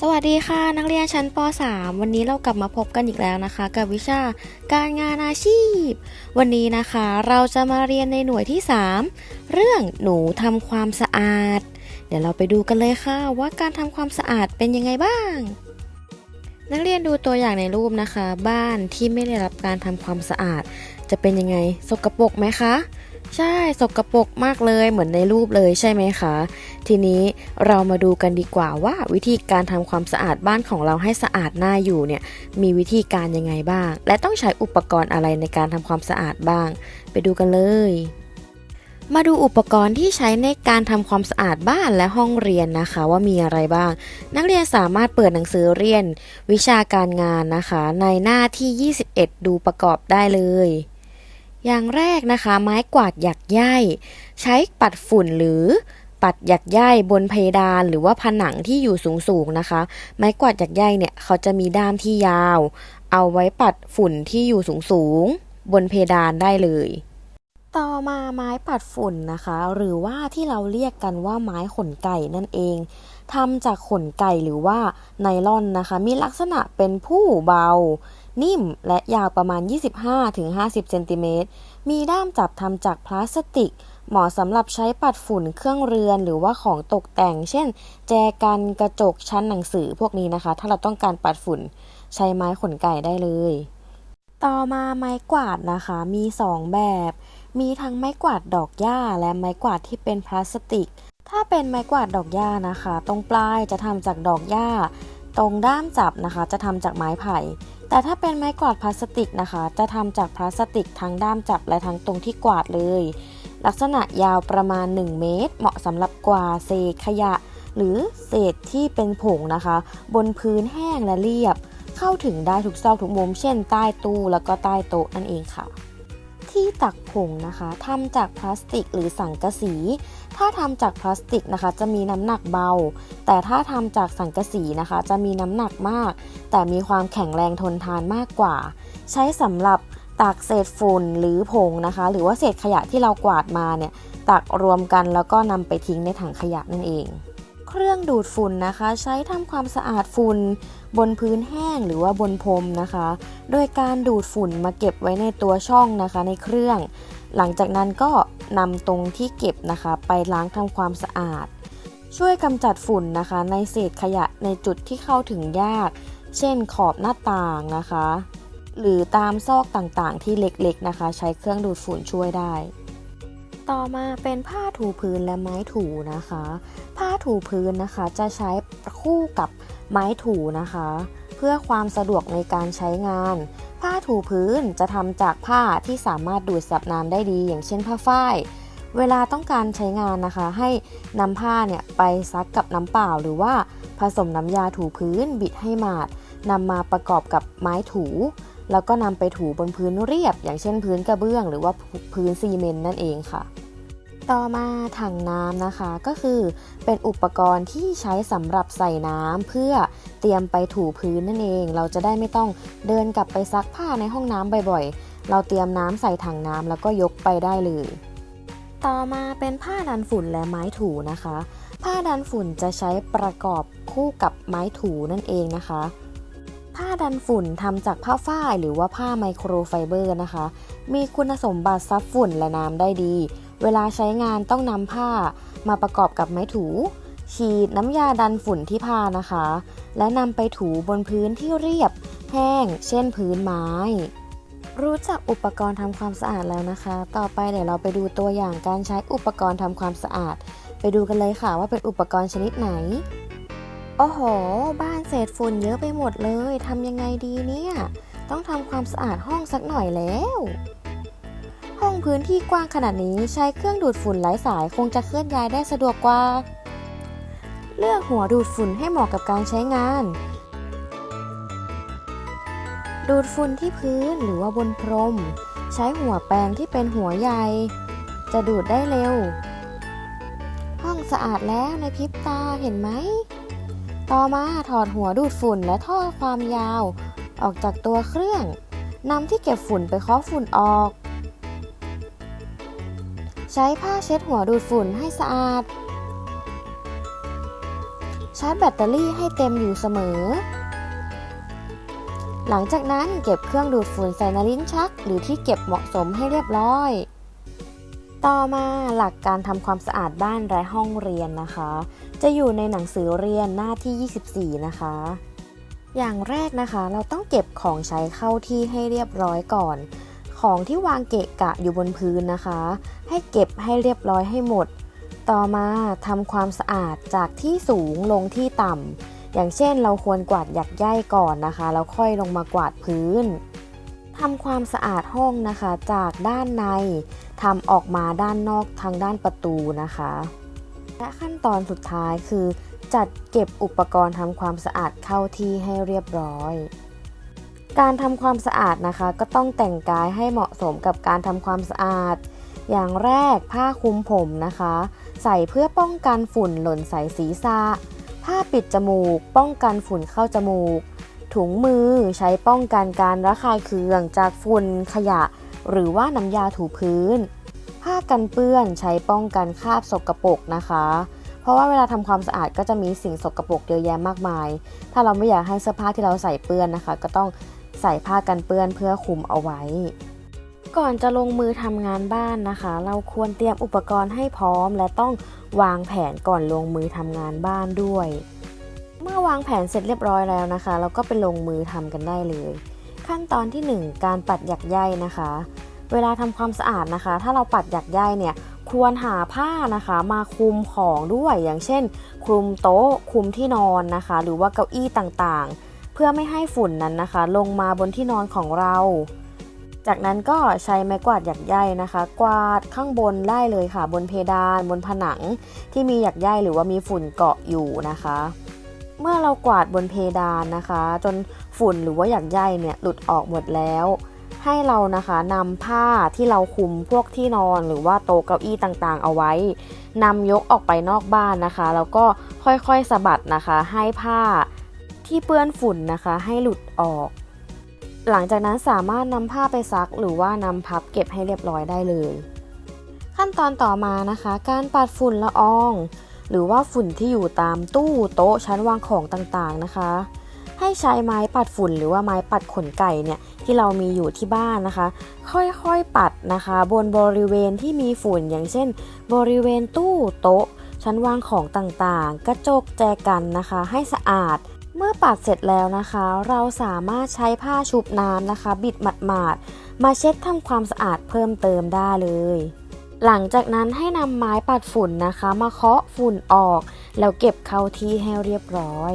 สวัสดีค่ะ นักเรียนชั้นป .3 วันนี้เรากลับมาพบกันอีกแล้วนะคะ กับวิชาการงานอาชีพ วันนี้นะคะเราจะมาเรียนในหน่วยที่ 3 เรื่องหนูทำความสะอาด เดี๋ยวเราไปดูกันเลยค่ะว่าการทำความสะอาดเป็นยังไงบ้าง นักเรียนดูตัวอย่างในรูปนะคะ บ้านที่ไม่ได้รับการทำความสะอาด จะเป็นยังไง สกปรกไหมคะ ใช่สกปรกมากเลยเหมือนในรูปเลยใช่ไหมคะ ทีนี้เรามาดูกันดีกว่าว่าวิธีการทำความสะอาดบ้านของเราให้สะอาดน่าอยู่เนี่ยมีวิธีการยังไงบ้าง และต้องใช้อุปกรณ์อะไรในการทำความสะอาดบ้าง ไปดูกันเลยมาดูอุปกรณ์ที่ใช้ในการทำความสะอาดบ้านและห้องเรียนนะคะ ว่ามีอะไรบ้าง นักเรียนสามารถเปิดหนังสือเรียน วิชาการงานนะคะ ในหน้าที่ 21 ดูประกอบได้เลย อย่างแรกนะคะ ไม้กวาดหยักใยใช้ปัดฝุ่นหรือปัดหยักใยบนเพดานหรือว่าผนังที่อยู่สูงๆนะคะ ไม้กวาดหยักใยเนี่ยเขาจะมีด้ามที่ยาว เอาไว้ปัดฝุ่นที่อยู่สูงๆบนเพดานได้เลย ต่อมาไม้ปัดฝุ่นนะคะ หรือว่าที่เราเรียกกันว่าไม้ขนไก่นั่นเองทำจากขนไก่หรือว่าไนลอนนะคะ มีลักษณะเป็นผู้เบา นิ่มและยาวประมาณ 25-50 เซนติเมตร มีด้ามจับทำจากพลาสติก เหมาะสำหรับใช้ปัดฝุ่นเครื่องเรือนหรือว่าของตกแต่ง เช่น แจกันกระจกชั้นหนังสือพวกนี้นะคะ ถ้าเราต้องการปัดฝุ่นใช้ไม้ขนไก่ได้เลย ต่อมาไม้กวาดนะคะมี 2 แบบ มีทั้งไม้กวาดดอกหญ้าและไม้กวาดที่เป็นพลาสติก ถ้าเป็นไม้กวาดดอกหญ้านะคะ ตรงปลายจะทำจากดอกหญ้า ตรงด้ามจับนะคะ จะทำจากไม้ไผ่ แต่ถ้าเป็นไม้กวาดพลาสติกนะคะ จะทำจากพลาสติกทั้งด้ามจับและทั้งตรงที่กวาดเลย ลักษณะยาวประมาณ 1 เมตร เหมาะสำหรับกวาดเศษขยะ หรือเศษที่เป็นผงนะคะ บนพื้นแห้งและเรียบ เข้าถึงได้ทุกซอกทุกมุม เช่นใต้ตู้แล้วก็ใต้โต๊ะนั่นเองค่ะ ที่ตักผงนะคะทำจากพลาสติกหรือสังกะสี ถ้าทำจากพลาสติกนะคะจะมีน้ำหนักเบา แต่ถ้าทำจากสังกะสีนะคะ จะมีน้ำหนักมาก แต่มีความแข็งแรงทนทานมากกว่า ใช้สำหรับตักเศษฝุ่นหรือผงนะคะ หรือว่าเศษขยะที่เรากวาดมาเนี่ยตักรวมกันแล้วก็นำไปทิ้งในถังขยะนั่นเอง เครื่องดูดฝุ่นนะคะ ใช้ทำความสะอาดฝุ่นบนพื้นแห้งหรือว่าบนพรมนะคะ โดยการดูดฝุ่นมาเก็บไว้ในตัวช่องนะคะในเครื่อง หลังจากนั้นก็นำตรงที่เก็บนะคะ ไปล้างทำความสะอาด ช่วยกำจัดฝุ่นนะคะ ในเศษขยะในจุดที่เข้าถึงยาก เช่นขอบหน้าต่างนะคะ หรือตามซอกต่างๆ ที่เล็กๆนะคะ ใช้เครื่องดูดฝุ่นช่วยได้ ต่อมาเป็นผ้าถูพื้นและไม้ถูนะคะ ผ้า ถูพื้นนะคะ จะใช้คู่กับไม้ถูนะคะ เพื่อความสะดวกในการใช้งาน ผ้าถูพื้นจะทำจากผ้าที่สามารถดูดซับน้ำได้ดี อย่างเช่นผ้าฝ้าย เวลาต้องการใช้งานนะคะ ให้นำผ้าเนี่ยไปซักกับน้ำเปล่า หรือว่าผสมน้ำยาถูพื้นบิดให้หมาดนำมาประกอบกับไม้ถูแล้วก็นำไปถูบนพื้นเรียบ อย่างเช่นพื้นกระเบื้อง หรือว่าพื้นซีเมนต์นั่นเองค่ะ ต่อมาถังน้ำนะคะก็คือเป็นอุปกรณ์ที่ใช้สำหรับใส่น้ำเพื่อเตรียมไปถูพื้นนั่นเอง เราจะได้ไม่ต้องเดินกลับไปซักผ้าในห้องน้ำบ่อยๆ เราเตรียมน้ำใส่ถังน้ำแล้วก็ยกไปได้เลย ต่อมาเป็นผ้าดันฝุ่นและไม้ถูนะคะ ผ้าดันฝุ่นจะใช้ประกอบคู่กับไม้ถูนั่นเองนะคะ ผ้าดันฝุ่นทำจากผ้าฝ้ายหรือว่าผ้าไมโครไฟเบอร์นะคะ มีคุณสมบัติซับฝุ่นและน้ำได้ดี เวลาใช้งานต้องนำผ้ามาประกอบกับไม้ถู ฉีดน้ำยาดันฝุ่นที่ผ้านะคะ และนำไปถูบนพื้นที่เรียบ แห้ง เช่นพื้นไม้ รู้จักอุปกรณ์ทำความสะอาดแล้วนะคะ ต่อไปเดี๋ยวเราไปดูตัวอย่างการใช้อุปกรณ์ทำความสะอาด ไปดูกันเลยค่ะว่าเป็นอุปกรณ์ชนิดไหนโอ้โห บ้านเศษฝุ่นเยอะไปหมดเลย ทำยังไงดีเนี่ย ต้องทำความสะอาดห้องสักหน่อยแล้ว ห้องพื้นที่กว้างขนาดนี้ใช้เครื่องดูดฝุ่นไร้สายคงจะเคลื่อนย้ายได้สะดวกกว่า เลือกหัวดูดฝุ่นให้เหมาะกับการใช้งาน ดูดฝุ่นที่พื้นหรือว่าบนพรม ใช้หัวแปรงที่เป็นหัวใหญ่ จะดูดได้เร็ว ห้องสะอาดแล้วในพริบตาเห็นไหม ต่อมาถอดหัวดูดฝุ่นและท่อความยาว ออกจากตัวเครื่องนำที่เก็บฝุ่นไปเคาะฝุ่นออก ใช้ผ้าเช็ดหัวดูดฝุ่นให้สะอาด ชาร์จแบตเตอรี่ให้เต็มอยู่เสมอ หลังจากนั้นเก็บเครื่องดูดฝุ่นใส่ในลิ้นชัก หรือที่เก็บเหมาะสมให้เรียบร้อย ต่อมาหลักการทำความสะอาดบ้านและห้องเรียนนะคะ จะอยู่ในหนังสือเรียนหน้าที่ 24 นะคะอย่างแรกนะคะ เราต้องเก็บของใช้เข้าที่ให้เรียบร้อยก่อน ของที่วางเกะกะอยู่บนพื้นนะคะ ให้เก็บให้เรียบร้อยให้หมด ต่อมาทำความสะอาดจากที่สูงลงที่ต่ำอย่างเช่นเราควรกวาดหยักใยก่อนนะคะแล้วค่อยลงมากวาดพื้นทำความสะอาดห้องนะคะจากด้านในทำออกมาด้านนอกทางด้านประตูนะคะ และขั้นตอนสุดท้ายคือ จัดเก็บอุปกรณ์ทำความสะอาดเข้าที่ให้เรียบร้อย การทำความสะอาดนะคะ ก็ต้องแต่งกายให้เหมาะสมกับการทำความสะอาด อย่างแรกผ้าคลุมผมนะคะ ใส่เพื่อป้องกันฝุ่นหล่นใส่ศีรษะผ้าปิดจมูก ป้องกันฝุ่นเข้าจมูก ถุงมือใช้ป้องกันการระคายเคืองจากฝุ่นขยะ หรือว่าน้ำยาถูพื้น ผ้ากันเปื้อนใช้ป้องกันคราบสกปรกนะคะเพราะว่าเวลาทำความสะอาดก็จะมีสิ่งสกปรกเยอะแยะมากมาย ถ้าเราไม่อยากให้เสื้อผ้าที่เราใส่เปื้อนนะคะ ก็ต้อง ส่ผ้ากันเปื้อนเพื่อคุมเอาไว้ ก่อนจะลงมือทำงานบ้านนะคะ เราควรเตรียมอุปกรณ์ให้พร้อม และต้องวางแผนก่อนลงมือทำงานบ้านด้วย เมื่อวางแผนเสร็จเรียบร้อยแล้วนะคะ เราก็ไปลงมือทำกันได้เลย ขั้นตอนที่ 1 การปัดหยักใยนะคะ เวลาทำความสะอาดนะคะ ถ้าเราปัดหยักใยเนี่ยควรหาผ้านะคะมาคลุมของด้วยอย่างเช่น คลุมโต๊ะคลุมที่นอนนะคะ หรือว่าเก้าอี้ต่างๆ เพื่อไม่ให้ฝุ่นนั้นนะคะ ลงมาบนที่นอนของเรา จากนั้นก็ใช้ไม้กวาดหยักใยนะคะ กวาดข้างบนได้เลยค่ะ บนเพดานบนผนัง ที่มีหยักใยหรือว่ามีฝุ่นเกาะอยู่นะคะ เมื่อเรากวาดบนเพดานนะคะ จนฝุ่นหรือว่าหยักใยเนี่ยหลุดออกหมดแล้วให้เรานะคะนำผ้าที่เราคุมพวกที่นอนหรือว่าโต๊ะเก้าอี้ต่างๆ เอาไว้นำยกออกไปนอกบ้านนะคะ แล้วก็ค่อยๆสะบัดนะคะ ให้ผ้า ที่เปื้อนฝุ่นนะคะให้หลุดออก หลังจากนั้นสามารถนำผ้าไปซักหรือว่านำพับเก็บให้เรียบร้อยได้เลย ขั้นตอนต่อมานะคะ การปัดฝุ่นละออง หรือว่าฝุ่นที่อยู่ตามตู้โต๊ะชั้นวางของต่างๆนะคะ ให้ใช้ไม้ปัดฝุ่นหรือว่าไม้ปัดขนไก่เนี่ยที่เรามีอยู่ที่บ้านนะคะ ค่อยๆปัดนะคะ บนบริเวณที่มีฝุ่นอย่างเช่น บริเวณตู้โต๊ะชั้นวางของต่างๆ กระจกแจกันนะคะ ให้สะอาด เมื่อปัดเสร็จแล้วนะคะ เราสามารถใช้ผ้าชุบน้ำนะคะ บิดหมาดๆมาเช็ดทำความสะอาดเพิ่มเติมได้เลย หลังจากนั้นให้นำไม้ปัดฝุ่นนะคะ มาเคาะฝุ่นออก แล้วเก็บเข้าที่ให้เรียบร้อย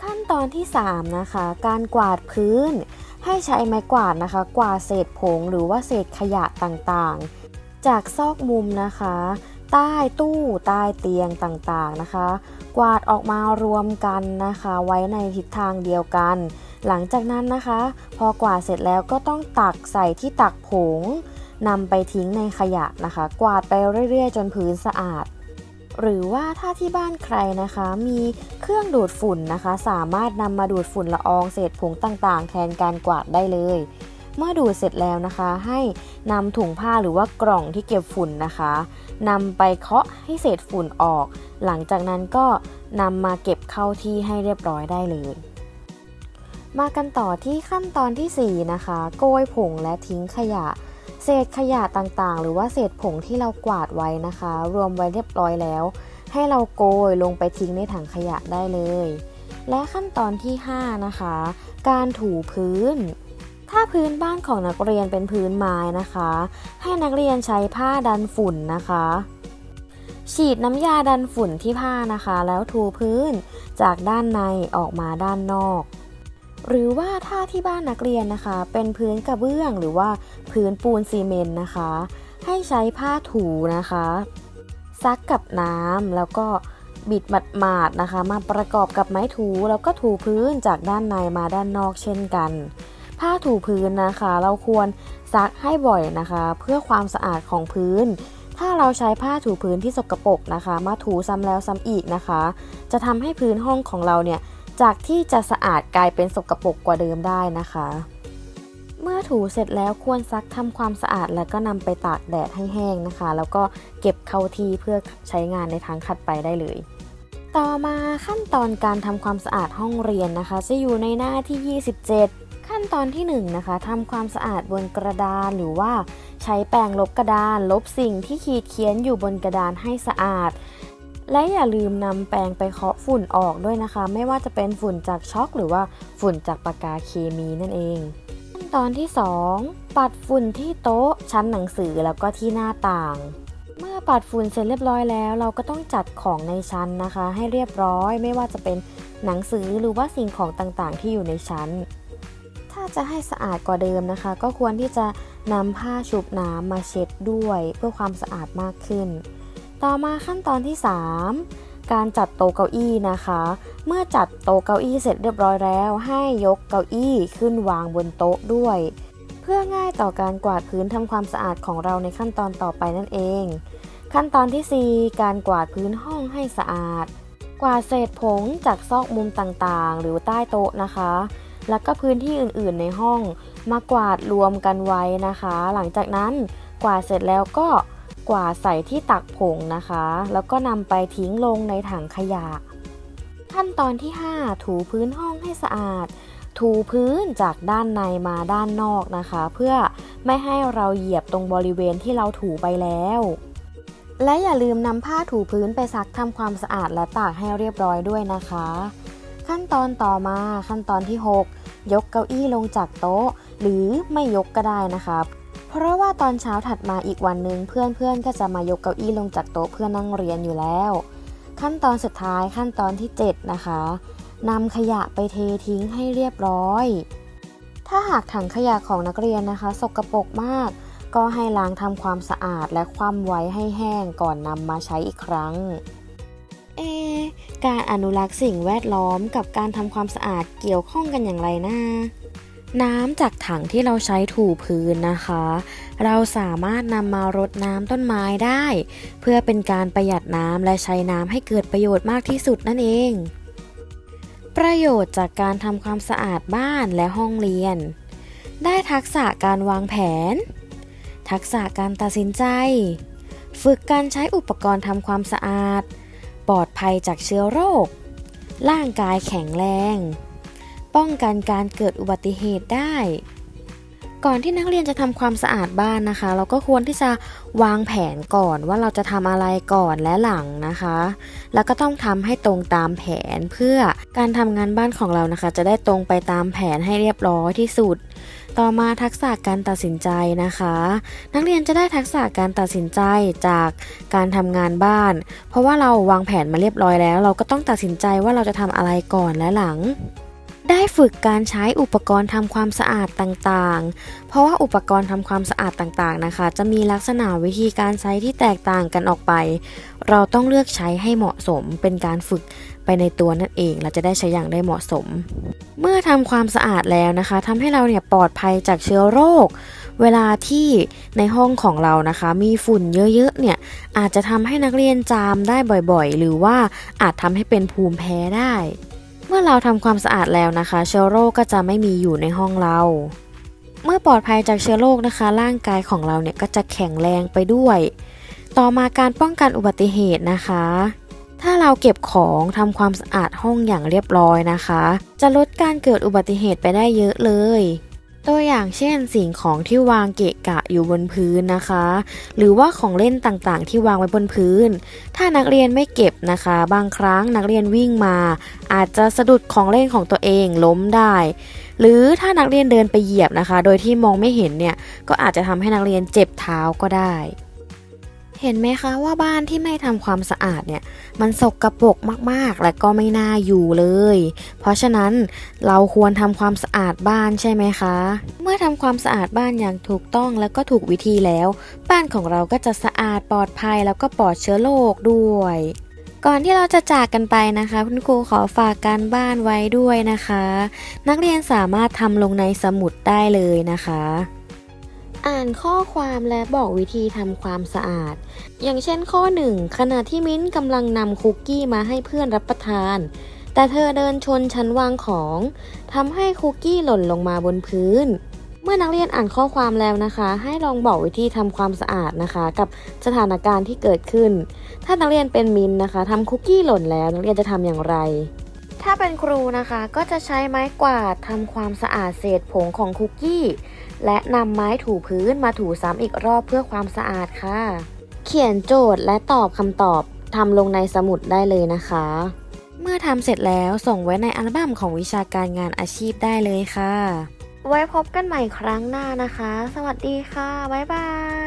ขั้นตอนที่ 3 นะคะ การกวาดพื้น ให้ใช้ไม้กวาดนะคะ กวาดเศษผงหรือว่าเศษขยะต่างๆ จากซอกมุมนะคะ ใต้ตู้ใต้เตียงต่างๆนะคะ กวาดออกมารวมกันนะคะ ไว้ในทิศทางเดียวกัน หลังจากนั้นนะคะ พอกวาดเสร็จแล้วก็ต้องตักใส่ที่ตักผงนำไปทิ้งในขยะนะคะ กวาดไปเรื่อยๆ จนพื้นสะอาด หรือว่าถ้าที่บ้านใครนะคะ มีเครื่องดูดฝุ่นนะคะ สามารถนำมาดูดฝุ่นละอองเศษผงต่างๆ แทนการกวาดได้เลย เมื่อดูดเสร็จแล้วนะคะ ให้นำถุงผ้าหรือว่ากล่องที่เก็บฝุ่นนะคะนำไปเคาะให้เศษฝุ่นออก หลังจากนั้นก็นำมาเก็บเข้าที่ให้เรียบร้อยได้เลยมากันต่อที่ขั้นตอนทีสี่4 นะคะ โกยผงและทิ้งขยะ เศษขยะต่างๆ หรือว่าเศษผงที่เรากวาดไว้นะคะ รวมไว้เรียบร้อยแล้ว ให้เราโกยลงไปทิ้งในถังขยะได้เลย และขั้นตอนที่ 5 นะคะ การถูพื้น ถ้าพื้นบ้านของนักเรียนเป็นพื้นไม้นะคะ ให้นักเรียนใช้ผ้าดันฝุ่นนะคะ ฉีดน้ำยาดันฝุ่นที่ผ้านะคะ แล้วถูพื้นจากด้านในออกมาด้านนอก หรือว่าถ้าที่บ้านนักเรียนนะคะ เป็นพื้นกระเบื้องหรือว่าพื้นปูนซีเมนต์นะคะ ให้ใช้ผ้าถูนะคะ ซักกับน้ำแล้วก็บิดหมาดๆนะคะ มาประกอบกับไม้ถูแล้วก็ถูพื้นจากด้านในมาด้านนอกเช่นกัน ผ้าถูพื้นนะคะ เราควรซักให้บ่อยนะคะ เพื่อความสะอาดของพื้น ถ้าเราใช้ผ้าถูพื้นที่สกปรกนะคะ มาถูซ้ำแล้วซ้ำอีกนะคะ จะทำให้พื้นห้องของเราเนี่ยจากที่จะสะอาดกลายเป็นสกปรกกว่าเดิมได้นะคะ เมื่อถูเสร็จแล้วควรซักทำความสะอาดแล้วก็นำไปตากแดดให้แห้งนะคะ แล้วก็เก็บเข้าที่เพื่อใช้งานในทางถัดไปได้เลย ต่อมาขั้นตอนการทำความสะอาดห้องเรียนนะคะ จะอยู่ในหน้าที่ 27 ขั้นตอนที่1นะคะทำความสะอาดบนกระดานหรือว่า ใช้แปรงลบกระดาน ลบสิ่งที่ขีดเขียนอยู่บนกระดานให้สะอาด และอย่าลืมนำแปรงไปเคาะฝุ่นออกด้วยนะคะ ไม่ว่าจะเป็นฝุ่นจากช็อกหรือว่าฝุ่นจากปากกาเคมีนั่นเองขั้นตอนที่ 2 ปัดฝุ่นที่โต๊ะ ชั้นหนังสือแล้วก็ที่หน้าต่างเมื่อปัดฝุ่นเสร็จเรียบร้อยแล้ว เราก็ต้องจัดของในชั้นนะคะ ให้เรียบร้อยไม่ว่าจะเป็นหนังสือหรือว่าสิ่งของต่างๆ ที่อยู่ในชั้น จะให้สะอาดกว่าเดิมนะคะ ก็ควรที่จะนำผ้าชุบน้ำมาเช็ดด้วยเพื่อความสะอาดมากขึ้น ต่อมาขั้นตอนที่ 3 การจัดโต๊ะเก้าอี้นะคะ เมื่อจัดโต๊ะเก้าอี้เสร็จเรียบร้อยแล้ว ให้ยกเก้าอี้ขึ้นวางบนโต๊ะด้วย เพื่อง่ายต่อการกวาดพื้นทำความสะอาดของเราในขั้นตอนต่อไปนั่นเอง ขั้นตอนที่ 4 การกวาดพื้นห้องให้สะอาด กวาดเศษผงจากซอกมุมต่างๆ หรือใต้โต๊ะนะคะ แล้วก็พื้นที่อื่นๆในห้องมากวาดรวมกันไว้นะคะ หลังจากนั้นกวาดเสร็จแล้วก็กวาดใส่ที่ตักผงนะคะ แล้วก็นำไปทิ้งลงในถังขยะ ขั้นตอนที่ 5 ถูพื้นห้องให้สะอาด ถูพื้นจากด้านในมาด้านนอกนะคะ เพื่อไม่ให้เราเหยียบตรงบริเวณที่เราถูไปแล้วและอย่าลืมนำผ้าถูพื้นไปซักทำความสะอาดและตากให้เรียบร้อยด้วยนะคะ ขั้นตอนต่อมาขั้นตอนที่6 ยกเก้าอี้ลงจากโต๊ะ หรือไม่ยกก็ได้นะคะเพราะว่าตอนเช้าถัดมาอีกวันหนึ่งเพื่อนๆก็จะมายกเก้าอี้ลงจากโต๊ะเพื่อนั่งเรียนอยู่แล้ว ขั้นตอนสุดท้ายขั้นตอนที่ 7 นะคะนำขยะไปเททิ้งให้เรียบร้อย ถ้าหากถังขยะของนักเรียนนะคะ สกปรกมาก ก็ให้ล้างทำความสะอาดและคว่ำไว้ให้แห้งก่อนนำมาใช้อีกครั้ง เอ การอนุรักษ์สิ่งแวดล้อมกับการทำความสะอาดเกี่ยวข้องกันอย่างไรนะ น้ำจากถังที่เราใช้ถูพื้นนะคะ เราสามารถนำมารดน้ำต้นไม้ได้ เพื่อเป็นการประหยัดน้ำและใช้น้ำให้เกิดประโยชน์มากที่สุดนั่นเอง ประโยชน์จากการทำความสะอาดบ้านและห้องเรียน ได้ทักษะการวางแผน ทักษะการตัดสินใจ ฝึกการใช้อุปกรณ์ทำความสะอาด ปลอดภัยจากเชื้อโรค ร่างกายแข็งแรง ป้องกันการเกิดอุบัติเหตุได้ ก่อนที่นักเรียนจะทำความสะอาดบ้านนะคะ เราก็ควรที่จะวางแผนก่อนว่าเราจะทำอะไรก่อนและหลังนะคะ แล้วก็ต้องทำให้ตรงตามแผนเพื่อการทำงานบ้านของเรานะคะ จะได้ตรงไปตามแผนให้เรียบร้อยที่สุด ต่อมาทักษะการตัดสินใจนะคะ นักเรียนจะได้ทักษะการตัดสินใจจากการทำงานบ้าน เพราะว่าเราวางแผนมาเรียบร้อยแล้ว เราก็ต้องตัดสินใจว่าเราจะทำอะไรก่อนและหลัง ได้ฝึกการใช้อุปกรณ์ทำความสะอาดต่างๆ เพราะว่าอุปกรณ์ทำความสะอาดต่างๆนะคะ จะมีลักษณะวิธีการใช้ที่แตกต่างกันออกไป เราต้องเลือกใช้ให้เหมาะสมเป็นการฝึกไปในตัวนั่นเอง เราจะได้ใช้อย่างได้เหมาะสม เมื่อทำความสะอาดแล้วนะคะทำให้เราเนี่ยปลอดภัยจากเชื้อโรค เวลาที่ในห้องของเรานะคะ มีฝุ่นเยอะๆเนี่ยอาจจะทำให้นักเรียนจามได้บ่อยๆ หรือว่าอาจทำให้เป็นภูมิแพ้ได้ เมื่อเราทำความสะอาดแล้วนะคะ เชื้อโรคก็จะไม่มีอยู่ในห้องเรา เมื่อปลอดภัยจากเชื้อโรคนะคะ ร่างกายของเราเนี่ยก็จะแข็งแรงไปด้วย ต่อมาการป้องกันอุบัติเหตุนะคะ ถ้าเราเก็บของทำความสะอาดห้องอย่างเรียบร้อยนะคะ จะลดการเกิดอุบัติเหตุไปได้เยอะเลย ตัวอย่างเช่นสิ่งของที่วางเกะกะอยู่บนพื้นนะคะ หรือว่าของเล่นต่างๆ ที่วางไว้บนพื้น ถ้านักเรียนไม่เก็บนะคะ บางครั้งนักเรียนวิ่งมา อาจจะสะดุดของเล่นของตัวเองล้มได้ หรือถ้านักเรียนเดินไปเหยียบนะคะ โดยที่มองไม่เห็นเนี่ยก็อาจจะทำให้นักเรียนเจ็บเท้าก็ได้ เห็นไหมคะว่าบ้านที่ไม่ทำความสะอาดเนี่ย มันสกรปรกมากๆ และก็ไม่น่าอยู่เลย เพราะฉะนั้นเราควรทำความสะอาดบ้านใช่ไหมคะ เมื่อทำความสะอาดบ้านอย่างถูกต้องแล้วก็ถูกวิธีแล้ว บ้านของเราก็จะสะอาดปลอดภัยแล้วก็ปลอดเชื้อโรคด้วย ก่อนที่เราจะจากกันไปนะคะ คุณครูขอฝากการบ้านไว้ด้วยนะคะ นักเรียนสามารถทำลงในสมุดได้เลยนะคะ อ่านข้อความและบอกวิธีทำความสะอาด อย่างเช่นข้อ 1 ขณะที่มิ้นท์กำลังนำคุกกี้มาให้เพื่อนรับประทาน แต่เธอเดินชนชั้นวางของทำให้คุกกี้หล่นลงมาบนพื้น เมื่อนักเรียนอ่านข้อความแล้วนะคะ ให้ลองบอกวิธีทำความสะอาดนะคะ กับสถานการณ์ที่เกิดขึ้น ถ้านักเรียนเป็นมินนะคะทำคุกกี้หล่นแล้วนักเรียนจะทำอย่างไรถ้าเป็นครูนะคะก็จะใช้ไม้กวาดทำความสะอาดเศษผงของคุกกี้ และนำไม้ถูพื้นมาถูซ้ำอีกรอบเพื่อความสะอาดค่ะ เขียนโจทย์และตอบคำตอบทำลงในสมุดได้เลยนะคะ เมื่อทำเสร็จแล้วส่งไว้ในอัลบั้มของวิชาการงานอาชีพได้เลยค่ะ ไว้พบกันใหม่ครั้งหน้านะคะ สวัสดีค่ะ บ๊ายบาย